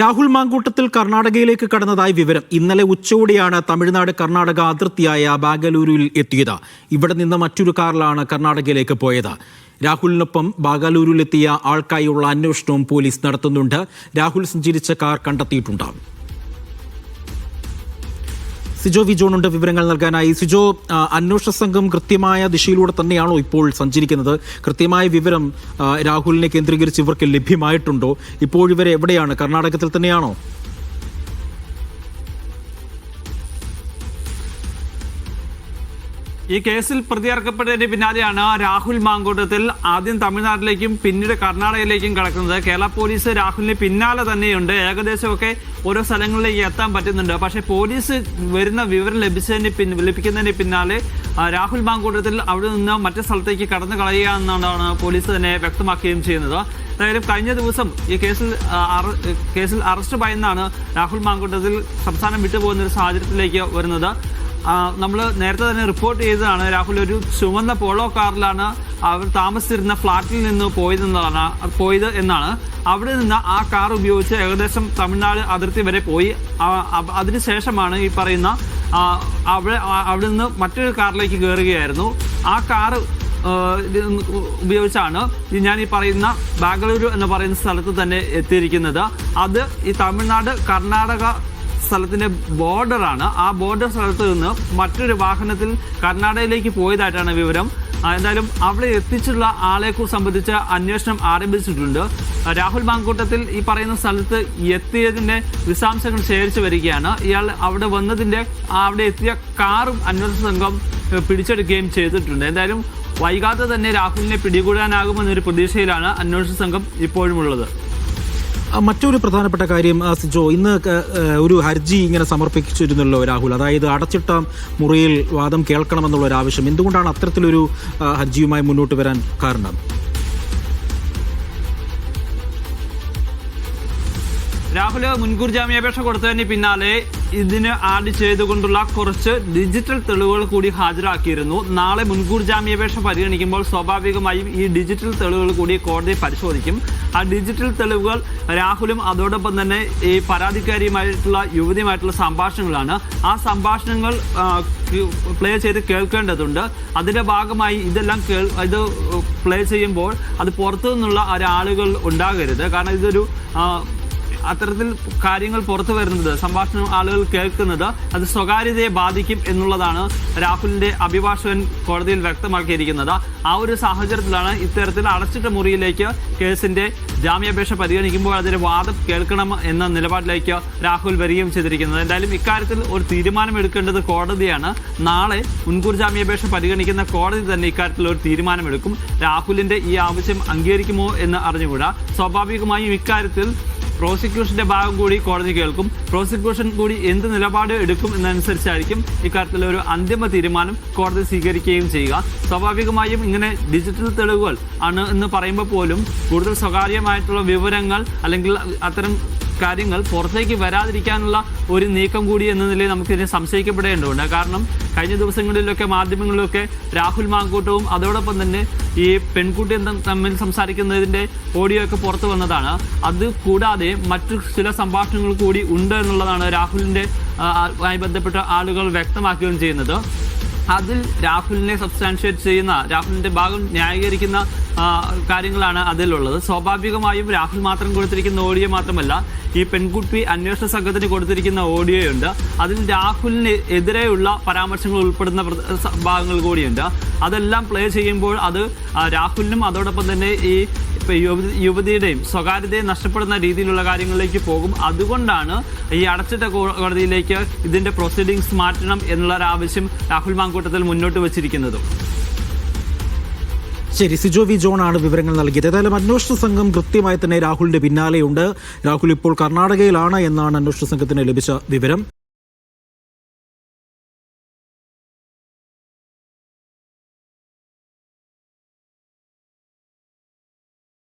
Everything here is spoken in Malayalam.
രാഹുൽ മാങ്കൂട്ടത്തിൽ കർണാടകയിലേക്ക് കടന്നതായി വിവരം. ഇന്നലെ ഉച്ചയോടെയാണ് തമിഴ്നാട് കർണാടക അതിർത്തിയായ ബാഗലൂരുവിൽ എത്തിയത്. ഇവിടെ നിന്ന് മറ്റൊരു കാറിലാണ് കർണാടകയിലേക്ക് പോയത്. രാഹുലിനൊപ്പം ബാഗാലൂരിലെത്തിയ ആൾക്കായുള്ള അന്വേഷണവും പോലീസ് നടത്തുന്നുണ്ട്. രാഹുൽ സഞ്ചരിച്ച കാർ കണ്ടെത്തിയിട്ടുണ്ട് സിജോ വി ജോണുണ്ട് വിവരങ്ങൾ നൽകാനായി. സിജോ അന്വേഷണ സംഘം കൃത്യമായ ദിശയിലൂടെ തന്നെയാണോ ഇപ്പോൾ സഞ്ചരിക്കുന്നത്? കൃത്യമായ വിവരം രാഹുലിനെ കേന്ദ്രീകരിച്ച് ഇവർക്ക് ലഭ്യമായിട്ടുണ്ടോ? ഇപ്പോഴിവരെ എവിടെയാണ്? കർണാടകത്തിൽ തന്നെയാണോ? ഈ കേസിൽ പ്രതിയിറക്കപ്പെട്ടതിന് പിന്നാലെയാണ് രാഹുൽ മാങ്കൂട്ടത്തിൽ ആദ്യം തമിഴ്നാട്ടിലേക്കും പിന്നീട് കർണാടകയിലേക്കും കടക്കുന്നത്. കേരള പോലീസ് രാഹുലിന് പിന്നാലെ തന്നെയുണ്ട്. ഏകദേശമൊക്കെ ഓരോ സ്ഥലങ്ങളിലേക്ക് എത്താൻ പറ്റുന്നുണ്ട്. പക്ഷേ പോലീസ് വരുന്ന വിവരം ലഭിച്ചതിന് പിൻ ലഭിക്കുന്നതിന് പിന്നാലെ രാഹുൽ മാങ്കൂട്ടത്തിൽ അവിടെ നിന്ന് മറ്റു സ്ഥലത്തേക്ക് കടന്നു കളയുക എന്നാണ് പോലീസ് തന്നെ വ്യക്തമാക്കുകയും ചെയ്യുന്നത്. എന്തായാലും കഴിഞ്ഞ ദിവസം ഈ കേസിൽ കേസിൽ അറസ്റ്റ് ഭയന്നാണ് രാഹുൽ മാങ്കൂട്ടത്തിൽ സംസ്ഥാനം വിട്ടുപോകുന്ന ഒരു സാഹചര്യത്തിലേക്ക് വരുന്നത്. നമ്മൾ നേരത്തെ തന്നെ റിപ്പോർട്ട് ചെയ്തതാണ് രാഹുൽ ഒരു ചുവന്ന പോളോ കാറിലാണ് അവർ താമസിച്ചിരുന്ന ഫ്ളാറ്റിൽ നിന്ന് പോയതെന്നാണ് പോയത് എന്നാണ്. അവിടെ നിന്ന് ആ കാർ ഉപയോഗിച്ച് ഏകദേശം തമിഴ്നാട് അതിർത്തി വരെ പോയി. അതിനുശേഷമാണ് ഈ പറയുന്ന അവിടെ അവിടെ നിന്ന് മറ്റൊരു കാറിലേക്ക് കയറുകയായിരുന്നു ആ കാർ ഉപയോഗിച്ചാണ് ഞാൻ ഈ പറയുന്ന ബാംഗ്ലൂരു എന്ന് പറയുന്ന സ്ഥലത്ത് തന്നെ എത്തിയിരിക്കുന്നത്. അത് ഈ തമിഴ്നാട് കർണാടക സ്ഥലത്തിന്റെ ബോർഡറാണ്. ആ ബോർഡർ സ്ഥലത്ത് നിന്ന് മറ്റൊരു വാഹനത്തിൽ കർണാടകയിലേക്ക് പോയതായിട്ടാണ് വിവരം. എന്തായാലും അവിടെ എത്തിച്ചിട്ടുള്ള ആളെ സംബന്ധിച്ച അന്വേഷണം ആരംഭിച്ചിട്ടുണ്ട്. രാഹുൽ മാങ്കൂട്ടത്തിൽ ഈ പറയുന്ന സ്ഥലത്ത് എത്തിയതിന്റെ വിശദാംശങ്ങൾ ശേഖരിച്ചു വരികയാണ്. ഇയാൾ അവിടെ വന്നതിന്റെ ആ, അവിടെ എത്തിയ കാറും അന്വേഷണ സംഘം പിടിച്ചെടുക്കുകയും ചെയ്തിട്ടുണ്ട്. എന്തായാലും വൈകാതെ തന്നെ രാഹുലിനെ പിടികൂടാനാകുമെന്നൊരു പ്രതീക്ഷയിലാണ് അന്വേഷണ സംഘം ഇപ്പോഴും ഉള്ളത് ആ, മറ്റൊരു പ്രധാനപ്പെട്ട കാര്യം സിജോ ഇന്ന് ഒരു ഹർജി ഇങ്ങനെ സമർപ്പിച്ചിരുന്നല്ലോ രാഹുൽ. അതായത് അടച്ചിട്ട മുറിയിൽ വാദം കേൾക്കണമെന്നുള്ള ഒരു ആവശ്യം. എന്തുകൊണ്ടാണ് അത്തരത്തിലൊരു ഹർജിയുമായി മുന്നോട്ട് വരാൻ കാരണം? രാഹുൽ മുൻകൂർ ജാമ്യാപേക്ഷ കൊടുത്തതിന് പിന്നാലെ ഇതിന് ആഡ് ചെയ്തുകൊണ്ടുള്ള കുറച്ച് ഡിജിറ്റൽ തെളിവുകൾ കൂടി ഹാജരാക്കിയിരുന്നു. നാളെ മുൻകൂർ ജാമ്യാപേക്ഷ പരിഗണിക്കുമ്പോൾ സ്വാഭാവികമായും ഈ ഡിജിറ്റൽ തെളിവുകൾ കൂടി കോടതി പരിശോധിക്കും. ആ ഡിജിറ്റൽ തെളിവുകൾ രാഹുലും അതോടൊപ്പം തന്നെ ഈ പരാതിക്കാരിയുമായിട്ടുള്ള യുവതിയുമായിട്ടുള്ള സംഭാഷണങ്ങളാണ്. ആ സംഭാഷണങ്ങൾ പ്ലേ ചെയ്ത് കേൾക്കേണ്ടതുണ്ട്. അതിന്റെ ഭാഗമായി ഇതെല്ലാം കേൾ ഇത് പ്ലേ ചെയ്യുമ്പോൾ അത് പുറത്തു നിന്നുള്ള ഒരാളുകൾ ഉണ്ടാകരുത്. കാരണം ഇതൊരു അത്തരത്തിൽ കാര്യങ്ങൾ പുറത്തു വരുന്നത് സംഭാഷണം ആളുകൾ കേൾക്കുന്നത് അത് സ്വകാര്യതയെ ബാധിക്കും എന്നുള്ളതാണ് രാഹുലിന്റെ അഭിഭാഷകൻ കോടതിയിൽ വ്യക്തമാക്കിയിരിക്കുന്നത്. ആ ഒരു സാഹചര്യത്തിലാണ് ഇത്തരത്തിൽ അടച്ചിട്ട മുറിയിലേക്ക് കേസിന്റെ ജാമ്യാപേക്ഷ പരിഗണിക്കുമ്പോൾ അതിന്റെ വാദം കേൾക്കണം എന്ന നിലപാടിലേക്ക് രാഹുൽ വരികയും ചെയ്തിരിക്കുന്നത്. എന്തായാലും ഇക്കാര്യത്തിൽ ഒരു തീരുമാനം എടുക്കേണ്ടത് കോടതിയാണ്. നാളെ മുൻകൂർ ജാമ്യാപേക്ഷ പരിഗണിക്കുന്ന കോടതി തന്നെ ഇക്കാര്യത്തിൽ ഒരു തീരുമാനമെടുക്കും രാഹുലിന്റെ ഈ ആവശ്യം അംഗീകരിക്കുമോ എന്ന് അറിഞ്ഞുകൂടാ. സ്വാഭാവികമായും ഇക്കാര്യത്തിൽ പ്രോസിക്യൂഷന്റെ ഭാഗം കൂടി കോടതി കേൾക്കും. പ്രോസിക്യൂഷൻ കൂടി എന്ത് നിലപാട് എടുക്കും എന്നനുസരിച്ചായിരിക്കും ഇക്കാര്യത്തിൽ ഒരു അന്തിമ തീരുമാനം കോടതി സ്വീകരിക്കുകയും ചെയ്യുക. സ്വാഭാവികമായും ഇങ്ങനെ ഡിജിറ്റൽ തെളിവുകൾ ആണ് എന്ന് പറയുമ്പോൾ പോലും കൂടുതൽ സ്വകാര്യമായിട്ടുള്ള വിവരങ്ങൾ അല്ലെങ്കിൽ അത്തരം കാര്യങ്ങൾ പുറത്തേക്ക് വരാതിരിക്കാനുള്ള ഒരു നീക്കം കൂടി എന്ന നിലയിൽ നമുക്കിതിനെ സംശയിക്കപ്പെടേണ്ടതുണ്ട്. കാരണം കഴിഞ്ഞ ദിവസങ്ങളിലൊക്കെ മാധ്യമങ്ങളിലൊക്കെ രാഹുൽ മാങ്കൂട്ടവും അതോടൊപ്പം തന്നെ ഈ പെൺകുട്ടി തമ്മിൽ സംസാരിക്കുന്നതിന്റെ ഓഡിയോ ഒക്കെ പുറത്തു വന്നതാണ്. അത് കൂടാതെ മറ്റു ചില സംഭാഷണങ്ങൾ കൂടി ഉണ്ട് എന്നുള്ളതാണ് രാഹുലിന്റെ ആയി ബന്ധപ്പെട്ട ആളുകൾ വ്യക്തമാക്കുകയും ചെയ്യുന്നത്. അതിൽ രാഹുലിനെ സബ്സ്റ്റാൻഷിയേറ്റ് ചെയ്യുന്ന രാഹുലിന്റെ ഭാഗം ന്യായീകരിക്കുന്ന കാര്യങ്ങളാണ് അതിലുള്ളത്. സ്വാഭാവികമായും രാഹുൽ മാത്രം കൊടുത്തിരിക്കുന്ന ഓഡിയോ മാത്രമല്ല ഈ പെൺകുട്ടി അന്വേഷണ സംഘത്തിന് കൊടുത്തിരിക്കുന്ന ഓഡിയോയുണ്ട്. അതിൽ രാഹുലിന് എതിരെയുള്ള പരാമർശങ്ങൾ ഉൾപ്പെടുന്ന ഭാഗങ്ങൾ കൂടിയുണ്ട്. അതെല്ലാം പ്ലേ ചെയ്യുമ്പോൾ അത് രാഹുലിനും അതോടൊപ്പം തന്നെ ഈ യുവതിയുടെയും സ്വകാര്യതയും നഷ്ടപ്പെടുന്ന രീതിയിലുള്ള കാര്യങ്ങളിലേക്ക് പോകും. അതുകൊണ്ടാണ് ഈ അടച്ചിട്ട കോടതിയിലേക്ക് ഇതിന്റെ പ്രൊസീഡിങ്സ് മാറ്റണം എന്നുള്ള ആവശ്യം രാഹുൽ മാങ്കൂട്ടത്തിൽ മുന്നോട്ട് വെച്ചിരിക്കുന്നത്. ശരി സിജോ വി ജോൺ ആണ് വിവരങ്ങൾ നൽകിയത്. ഏതായാലും അന്വേഷണ സംഘം കൃത്യമായി തന്നെ രാഹുലിന്റെ പിന്നാലെയുണ്ട്. രാഹുൽ ഇപ്പോൾ കർണാടകയിലാണ് എന്നാണ് അന്വേഷണ സംഘത്തിന് ലഭിച്ച വിവരം.